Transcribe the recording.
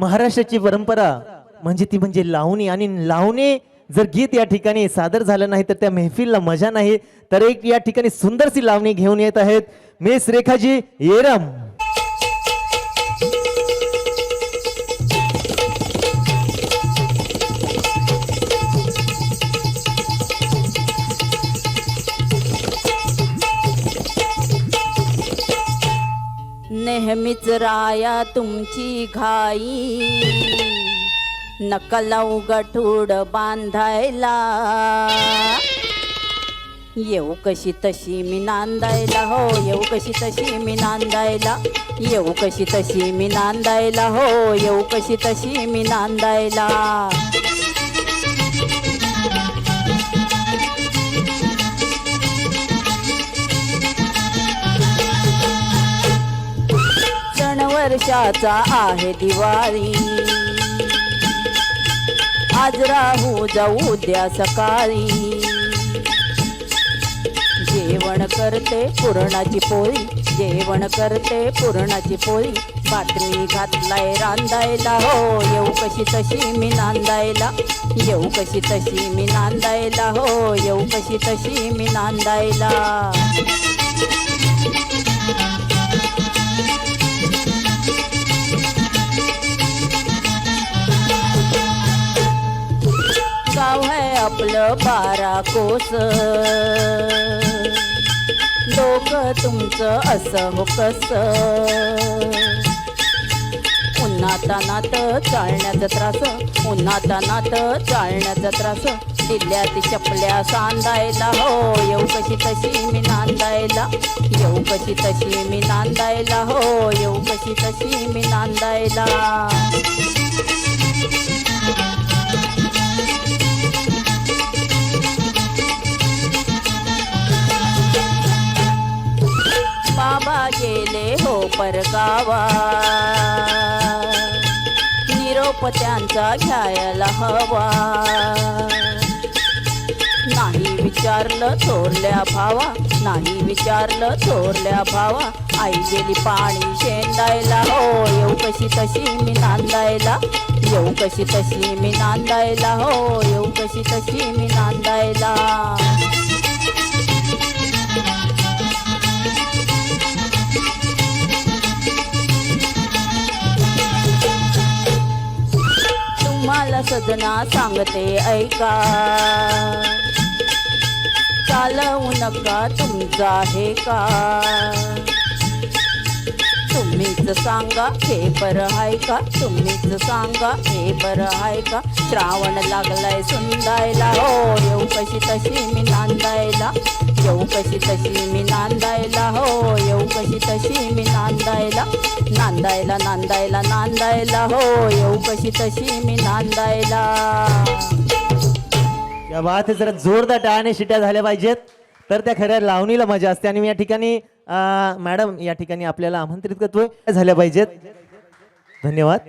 महाराष्ट्राची परंपरा म्हणजे ती म्हणजे लावणी. आणि लावणी जर गीत या ठिकाणी सादर झालं नाही तर त्या मेहफिलला मजा नाही. तर एक या ठिकाणी सुंदरशी लावणी घेऊन येत आहेत. मिस रेखाजी येरम नेहमीच राया तुमची घाई. नकलव गठूड बांधायला. येऊ कशी तशी मी नांदायला. हो येऊ कशी तशी मी नांदायला. येऊ कशी तशी मी नांदायला. हो येऊ कशी तशी मी नांदायला. वर्षाचा आहे दिवाळी. आज राहू जाऊ उद्या सकाळी. जेवण करते पुरणाची पोळी जेवण करते पुरणाची पोळी. बातमी घातलाय रांदायला हो येऊ कशी तशी मी नांदायला. येऊ कशी तशी मी नांदायला हो येऊ कशी तशी मी नांदायला. बारा कोस. डोकं तुमचं असं हो कस उन्हातानात चालण्याचा त्रास उन्हातानात चालण्याचा त्रास. दिल्यात चपल्या सांदायला हो येऊ कशी तशी मी नांदायला. येऊ कशी तशी मी नांदायला हो येऊ कशी तशी मी नांदायला. बाबा गेले हो परगावा. निरोप त्यांचा घ्यायला हवा. नाही विचारलं थोरल्या भावा नाही विचारलं थोरल्या भावा. आई गेली पाणी शेंदायला हो येऊ कशी तशी मी नांदायला. येऊ कशी तशी मी नांदायला हो येऊ कशी तशी मी नांदायला. तुम्हाला सजना सांगते ऐका. चालवू नका तुमचा हे का तुम्हीच सांगा हे बरं आहे का? तुम्हीच सांगा हे बरं आहे का? श्रावण लागलाय सुंदायला. हो येऊ कशी तशी मी नांदायला. येऊ कशी तशी मी नांदायला. हो येऊ कशी तशी मी नांदायला. नांदायला नांदायला नांदायला. हो येऊ कशी तशी मी नांदायला. या ते जरा जोरदार टाळ्याने शिट्या झाल्या पाहिजेत. तर त्या खऱ्या लावणीला मजा असते. आणि मी या ठिकाणी अं, मॅडम या ठिकाणी आपल्याला आमंत्रित करतोय. झाल्या पाहिजेत. धन्यवाद.